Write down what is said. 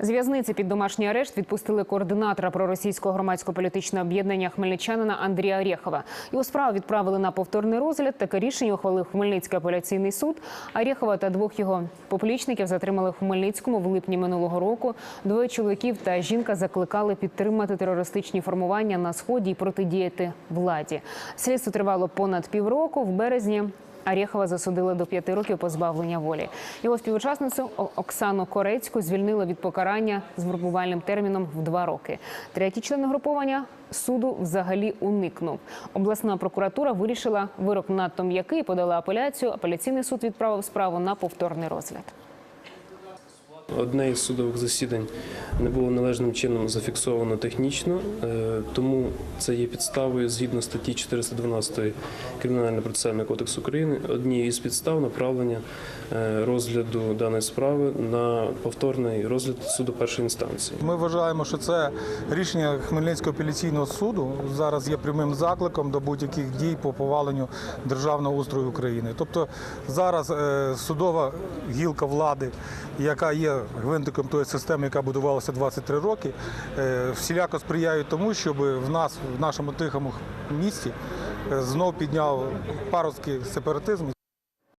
З в'язниці під домашній арешт відпустили координатора проросійського громадсько-політичного об'єднання хмельничанина Андрія Орєхова. Його справу відправили на повторний розгляд. Таке рішення ухвалив Хмельницький апеляційний суд. Орєхова та двох його поплічників затримали в Хмельницькому в липні минулого року. Двоє чоловіків та жінка закликали підтримати терористичні формування на сході і протидіяти владі. Слідство тривало понад півроку. В березні Арєхова засудили до п'яти років позбавлення волі. Його співучасницю Оксану Корецьку звільнили від покарання з вербувальним терміном в два роки. Третій член груповання суду взагалі уникнув. Обласна прокуратура вирішила вирок надто м'який, подала апеляцію. Апеляційний суд відправив справу на повторний розгляд. Одне із судових засідань не було належним чином зафіксовано технічно, е, тому це є підставою згідно статті 412 Кримінального процесуального кодексу України. Однією із підстав направлення е, розгляду даної справи на повторний розгляд суду першої інстанції. Ми вважаємо, що це рішення Хмельницького апеляційного суду зараз є прямим закликом до будь-яких дій по поваленню державного устрою України. Тобто зараз е, судова гілка влади, яка є гвинтиком тої системи, яка будувалася 23 роки, е, всіляко сприяють тому, щоб в нас, в нашому тихому місті, е, знов підняв паростки сепаратизм.